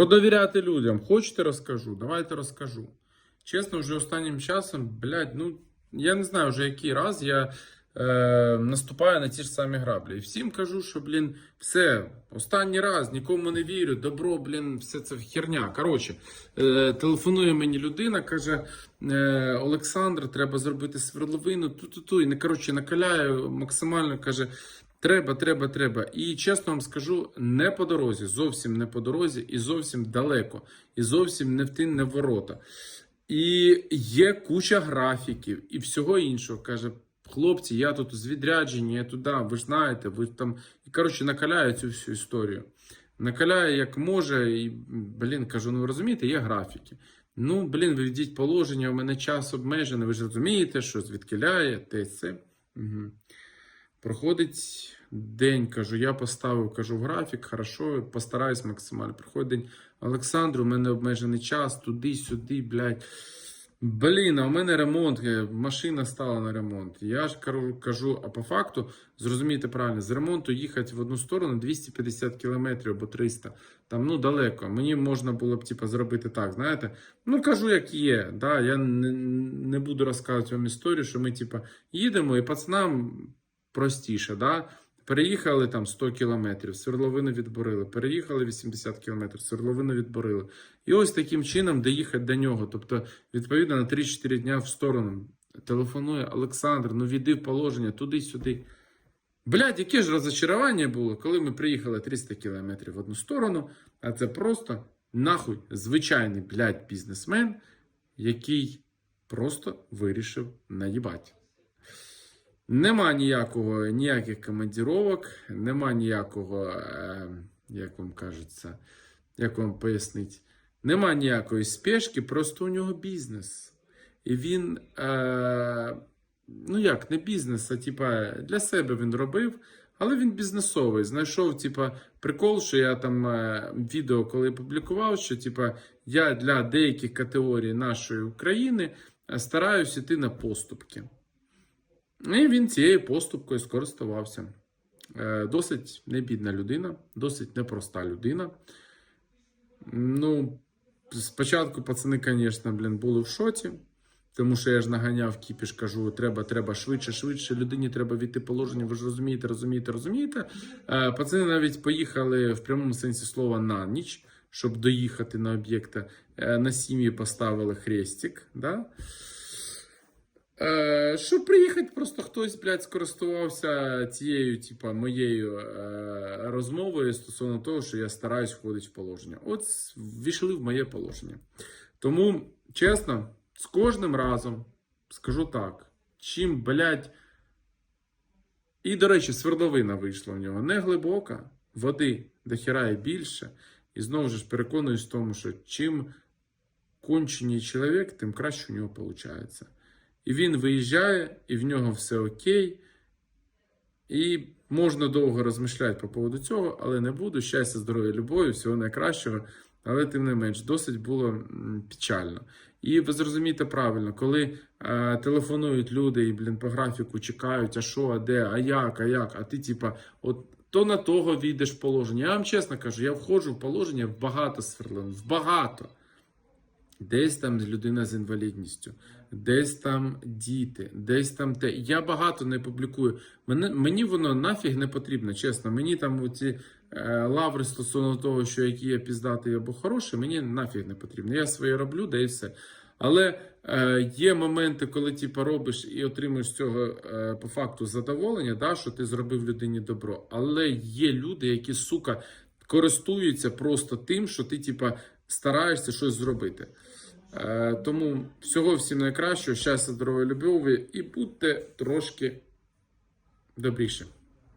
Про довіряти людям. Хочете розкажу? Давайте розкажу. Чесно, вже останнім часом, блядь, ну я не знаю вже який раз я е, наступаю на ті ж самі граблі. І всім кажу, що, блін, все, останній раз, нікому не вірю, добро, блін, все це херня. Коротше, е, телефонує мені людина, каже: е, Олександр, треба зробити свердловину, ту-ту-ту. І не коротше, накаляє максимально, каже. Треба, треба, треба. І чесно вам скажу, не по дорозі, зовсім не по дорозі, і зовсім далеко, і зовсім не в ті, не в ворота. І є куча графіків і всього іншого. Каже, хлопці, я тут з відрядження, я туди, ви ж знаєте, ви там. І коротше, накаляє цю всю історію. Накаляє як може, і, блін, кажу, ну розумієте, є графіки. Ну, блін, ви введіть положення, у мене час обмежений, ви ж розумієте, що звідкиляє, те це. Угу. Проходить день, кажу, я поставив, кажу, графік, хорошо, постараюсь максимально. Проходить день. Олександр, у мене обмежений час, туди-сюди, блядь. Блін, а у мене ремонт, е, машина стала на ремонт. Я ж кажу, а по факту, зрозумійте правильно, з ремонту їхати в одну сторону 250 кілометрів або 300. Там ну далеко. Мені можна було б типу, зробити так, знаєте. Ну кажу, як є. Да, Я не, не буду розказувати вам історію, що ми, типу, їдемо і пацанам простіше. Да? Переїхали там 100 кілометрів, свердловину відборили. Переїхали 80 кілометрів, свердловину відборили. І ось таким чином доїхати до нього. Тобто, відповідно, на 3-4 дня в сторону телефонує Олександр, ну віди в положення туди-сюди. Блядь, яке ж розочарування було, коли ми приїхали 300 кілометрів в одну сторону, а це просто нахуй звичайний блядь, бізнесмен, який просто вирішив наїбати. Нема ніякого, ніяких командіровок, нема ніякого, е, як вам кажеться, як вам пояснити, нема ніякої спешки, просто у нього бізнес. І він, е, ну як, не бізнес, а типа для себе він робив, але він бізнесовий. Знайшов, типа, прикол, що я там е, відео, коли публікував, що типа я для деяких категорій нашої України е, стараюсь іти на поступки. І він цією поступкою скористувався. Е, Досить небідна людина, досить непроста людина. Ну, спочатку пацани, звісно, блін, були в шоці, тому що я ж наганяв кіпіш, кажу, треба, треба швидше, швидше, людині треба війти положення, ви ж розумієте, розумієте, розумієте. Е, Пацани навіть поїхали в прямому сенсі слова на ніч, щоб доїхати на об'єкта. Е, На сім'ї поставили хрестик. Да? Е, щоб приїхати, просто хтось, блядь, скористувався цією, типа, моєю е, розмовою стосовно того, що я стараюсь входити в положення. От ввійшли в моє положення. Тому, чесно, з кожним разом скажу так: чим, блядь, і, до речі, свердловина вийшла в нього не глибока, води дохіра і більше. І знову ж переконуюсь в тому, що чим кончений чоловік, тим краще у нього виходить. І він виїжджає, і в нього все окей. І можна довго розмишляти по поводу цього, але не буду. Щастя, здоров'я, любові, всього найкращого. Але тим не менш, досить було печально. І ви зрозумієте правильно, коли е, телефонують люди і, блін, по графіку чекають, а що, а де, а як, а як, а ти, типа, от то на того війдеш в положення. Я вам чесно кажу, я входжу в положення в багато сверлин, в багато. Десь там людина з інвалідністю, десь там діти, десь там те. Я багато не публікую. Мене, мені воно нафіг не потрібно, чесно. Мені там оці е, лаври стосовно того, що який я піздатий або хороший, мені нафіг не потрібно. Я своє роблю, да і все. Але е, є моменти, коли типу, робиш і отримуєш цього е, по факту задоволення, да, що ти зробив людині добро. Але є люди, які, сука, користуються просто тим, що ти, типа, стараєшся щось зробити. Е, тому всього всім найкращого, щастя, здоров'я, любові і будьте трошки добріше.